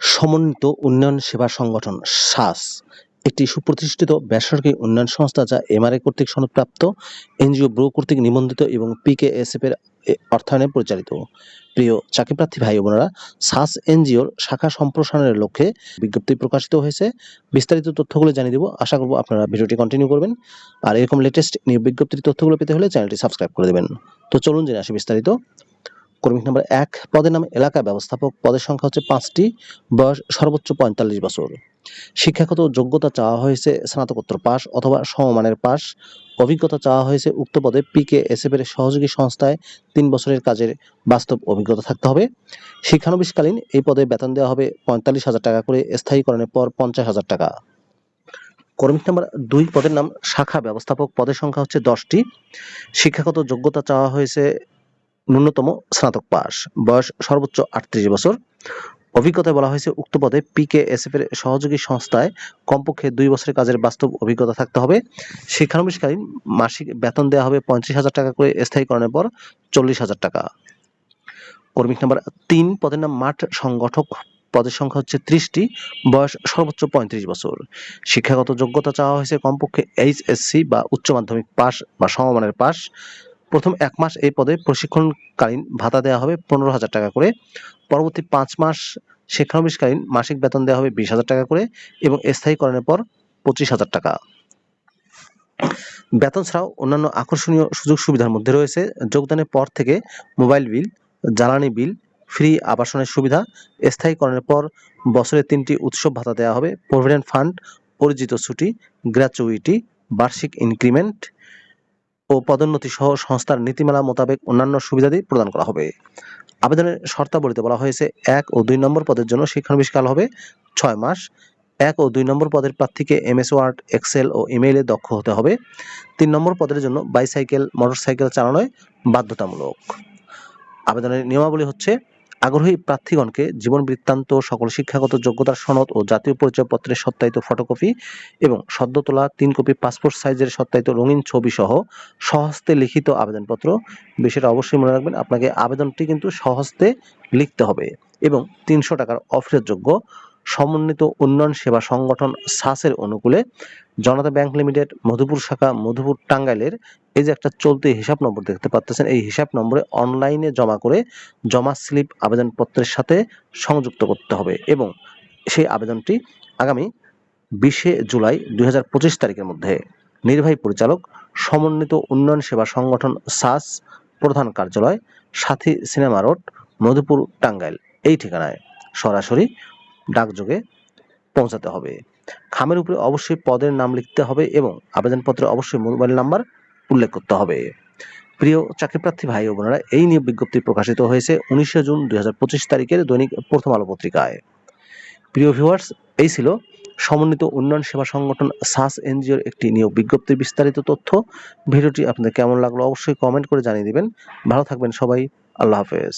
সমন্বিত উন্নয়ন সেবা সংগঠন, সাস, একটি সুপ্রতিষ্ঠিত বেসরকারি উন্নয়ন সংস্থা যা এমআরএ কর্তৃক সনদপ্রাপ্ত এনজিও ব্রো কর্তৃক নিবন্ধিত এবং পিকেএসএফ এর অর্থায়নে পরিচালিত। প্রিয় চাকরিপ্রার্থী ভাই বোনেরা, সাস এনজিওর শাখা সম্প্রসারণের লক্ষ্যে বিজ্ঞপ্তি প্রকাশিত হয়েছে। বিস্তারিত তথ্যগুলো জানিয়ে দেবো। আশা করব আপনারা ভিডিওটি কন্টিনিউ করবেন। আর এরকম লেটেস্ট নিয়োগ বিজ্ঞপ্তির তথ্যগুলো পেতে হলে চ্যানেলটি সাবস্ক্রাইব করে দেবেন। তো চলুন জেনে আসি বিস্তারিত। কর্মী নাম্বার এক, পদের নাম এলাকা ব্যবস্থাপক। পদের সংখ্যা হচ্ছে পাঁচটি, বয়স সর্বোচ্চ পঁয়তাল্লিশ বছর। শিক্ষাগত যোগ্যতা চাওয়া হয়েছে স্নাতকোত্তর পাস অথবা সমমানের পাস অভিজ্ঞতা চাওয়া হয়েছে উক্ত পদে পিকে এসএফ এর সহযোগী সংস্থায় তিন বছরের কাজের বাস্তব অভিজ্ঞতা থাকতে হবে। শিক্ষানবিশকালীন এই পদে বেতন দেওয়া হবে পঁয়তাল্লিশ হাজার টাকা করে, স্থায়ীকরণের পর পঞ্চাশ হাজার টাকা। কর্মী নাম্বার দুই, পদের নাম শাখা ব্যবস্থাপক। পদের সংখ্যা হচ্ছে দশটি। শিক্ষাগত যোগ্যতা চাওয়া হয়েছে ন্যূনতম স্নাতক পাস বয়স সর্বোচ্চ আটত্রিশ বছর। অভিজ্ঞতায় বলা হয়েছে, উক্ত পদে পিকেএসএফ এর সহযোগী সংস্থায় কমপক্ষে দুই বছরের কাজের বাস্তব অভিজ্ঞতা থাকতে হবে। শিক্ষানবিশকালীন মাসিক বেতন দেওয়া হবে পঁয়ত্রিশ হাজার টাকা করে, স্থায়ীকরণের পর চল্লিশ হাজার টাকা। কর্মী নাম্বার তিন, পদের নাম মাঠ সংগঠক। পদের সংখ্যা হচ্ছে ত্রিশটি, বয়স সর্বোচ্চ পঁয়ত্রিশ বছর। শিক্ষাগত যোগ্যতা চাওয়া হয়েছে কমপক্ষে এইচএসসি বা উচ্চ মাধ্যমিক পাস বা সমমানের পাস প্রথম এক মাস এই পদে প্রশিক্ষণকালীন ভাতা দেওয়া হবে পনেরো হাজার টাকা করে। পরবর্তী পাঁচ মাস শিক্ষানবিশকালীন মাসিক বেতন দেওয়া হবে বিশ হাজার টাকা করে এবং স্থায়ীকরণের পর পঁচিশ হাজার টাকা। বেতন ছাড়াও অন্যান্য আকর্ষণীয় সুযোগ সুবিধার মধ্যে রয়েছে। যোগদানের পর থেকে মোবাইল বিল, জ্বালানি বিল, ফ্রি আবাসনের সুবিধা, স্থায়ীকরণের পর বছরে তিনটি উৎসব ভাতা দেওয়া হবে। প্রভিডেন্ট ফান্ড অর্জিত ছুটি, গ্র্যাচুইটি, বার্ষিক ইনক্রিমেন্ট ও পদোন্নতি সহ সংস্থার নীতিমালা মোতাবেক অন্যান্য সুবিধাদি প্রদান করা হবে। আবেদনের শর্তাবলীতে বলা হয়েছে, এক ও দুই নম্বর পদের জন্য শিক্ষানবিশকাল হবে ছয় মাস। এক ও দুই নম্বর পদের প্রার্থীকে এমএস ওয়ার্ড, এক্সেল ও ইমেইলে দক্ষ হতে হবে। তিন নম্বর পদের জন্য বাইসাইকেল, মোটরসাইকেল চালানোয় বাধ্যতামূলক। আবেদনের নিয়মাবলী হচ্ছে আগ্রহী প্রার্থীগণকে জীবন বৃত্তান্ত, সকল শিক্ষাগত যোগ্যতার সনদ ও জাতীয় পরিচয়পত্রের সত্যায়িত ফটোকপি এবং সদ্য তোলা তিন কপি পাসপোর্ট সাইজের সত্যায়িত রঙিন ছবি সহ সহস্তে লিখিত আবেদনপত্র। বিষয়টা অবশ্যই মনে রাখবেন, আপনাকে আবেদনটি কিন্তু সহস্তে লিখতে হবে এবং তিনশো টাকার অফেরতযোগ্য সমন্বিত উন্নয়ন সেবা সংগঠন সাসের অনুকূলে জনতা ব্যাংক লিমিটেড, মধুপুর শাখা, মধুপুর টাঙ্গাইলের এই যে একটা চলতি হিসাব নম্বর দেখতে পাচ্ছেন, এই হিসাব নম্বরে অনলাইনে জমা করে জমা স্লিপ আবেদনপত্রের সাথে সংযুক্ত করতে হবে এবং সেই আবেদনটি আগামী বিশে জুলাই দুই হাজার পঁচিশ তারিখের মধ্যে নির্বাহী পরিচালক, সমন্বিত উন্নয়ন সেবা সংগঠন সাস প্রধান কার্যালয়, সাথী সিনেমা রোড, মধুপুর টাঙ্গাইল, এই ঠিকানায় সরাসরি ডাকযোগে পৌঁছাতে হবে। খামের উপরে অবশ্যই পদের নাম লিখতে হবে এবং আবেদনপত্রে অবশ্যই মোবাইল নাম্বার উল্লেখ করতে হবে। প্রিয় চাকরিপ্রার্থী ভাই ও বোনেরা, এই নিয়োগ বিজ্ঞপ্তি প্রকাশিত হয়েছে উনিশে জুন দুই হাজার পঁচিশ তারিখের দৈনিক প্রথম আলো পত্রিকায়। প্রিয় ভিউয়ার্স এই ছিল সমন্বিত উন্নয়ন সেবা সংগঠন সাস এনজিওর একটি নিয়োগ বিজ্ঞপ্তির বিস্তারিত তথ্য। ভিডিওটি আপনাদের কেমন লাগল অবশ্যই কমেন্ট করে জানিয়ে দিবেন। ভালো থাকবেন সবাই, আল্লাহ হাফেজ।